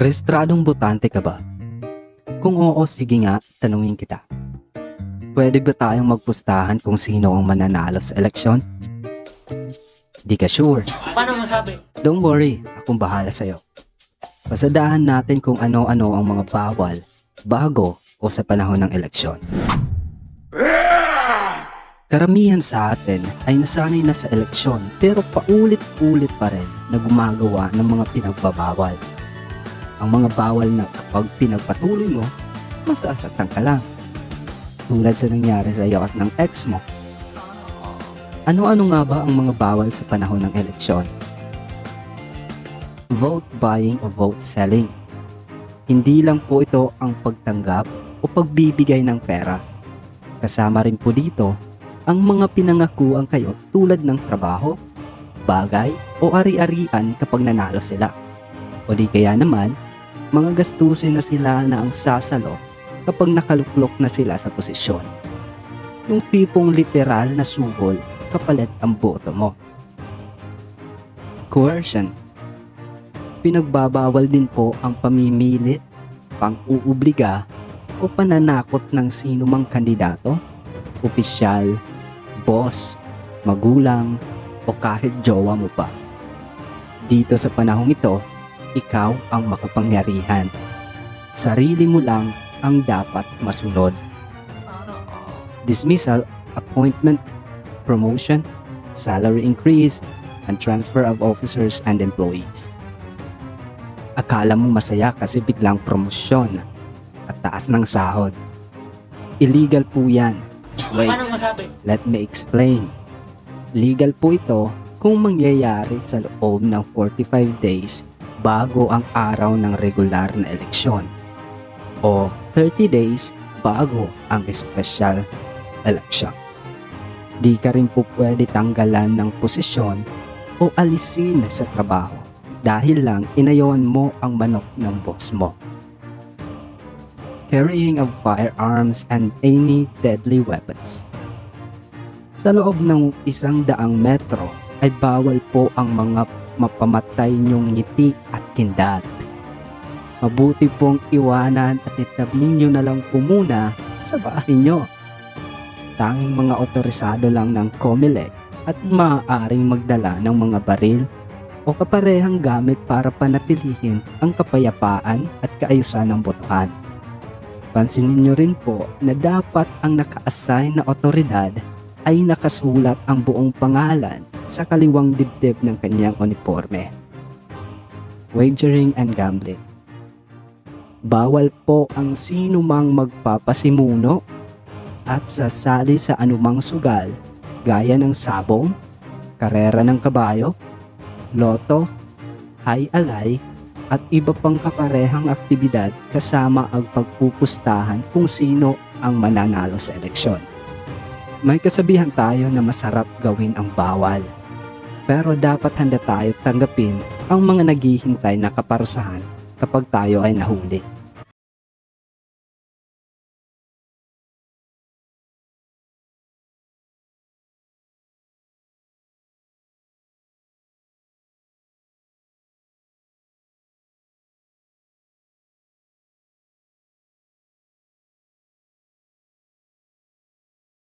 Rehistradong botante ka ba? Kung oo, sige nga, tanungin kita. Pwede ba tayong magpustahan kung sino ang mananalo sa eleksyon? Di ka sure. Paano masabi? Don't worry, akong bahala sa'yo. Pasadahan natin kung ano-ano ang mga bawal, bago o sa panahon ng eleksyon. Karamihan sa atin ay nasanay na sa eleksyon pero paulit-ulit pa rin na gumagawa ng mga pinagbabawal. Ang mga bawal na kapag pinagpatuloy mo, masasaktan ka lang. Tulad sa nangyari sa iyo at ng ex mo. Ano-ano nga ba ang mga bawal sa panahon ng eleksyon? Vote buying o vote selling. Hindi lang po ito ang pagtanggap o pagbibigay ng pera. Kasama rin po dito ang mga pinangakuan kayo tulad ng trabaho, bagay o ari-arian kapag nanalo sila. O di kaya naman, mga gastusin na sila na ang sasalo kapag nakaluklok na sila sa posisyon. Yung tipong literal na suhol kapalit ang boto mo. Coercion Pinagbabawal din po ang pamimilit, pang-uubliga o pananakot ng sino mang kandidato, opisyal, boss, magulang o kahit jowa mo pa. Dito sa panahong ito, ikaw ang makapangyarihan. Sarili mo lang ang dapat masunod. Dismissal, appointment, promotion, salary increase, and transfer of officers and employees. Akala mo masaya kasi biglang promosyon at taas ng sahod. Illegal po yan. Wait, let me explain. Legal po ito kung mangyayari sa loob ng 45 days bago ang araw ng regular na eleksyon o 30 days bago ang special election. Di ka rin po pwede tanggalan ng posisyon o alisin sa trabaho dahil lang inayawan mo ang manok ng boss mo. Carrying of firearms and any deadly weapons. Sa loob ng isang daang metro ay bawal po ang mga mapamatay niyong ngiti at kindat. Mabuti pong iwanan at itabi niyo na lang po muna sa bahay niyo. Tanging mga otorisado lang ng COMELEC at maaaring magdala ng mga baril o kaparehang gamit para panatilihin ang kapayapaan at kaayusan ng botohan. Pansinin niyo rin po na dapat ang naka-assign na otoridad ay nakasulat ang buong pangalan sa kaliwang dibdib ng kanyang uniforme. Wagering and gambling. Bawal po ang sino mang magpapasimuno at sasali sa anumang sugal gaya ng sabong, karera ng kabayo, loto, high alay, at iba pang kaparehang aktibidad kasama ang pagpupustahan kung sino ang mananalo sa eleksyon. May kasabihan tayo na masarap gawin ang bawal. Pero dapat handa tayo tanggapin ang mga naghihintay na kaparusahan kapag tayo ay nahuli.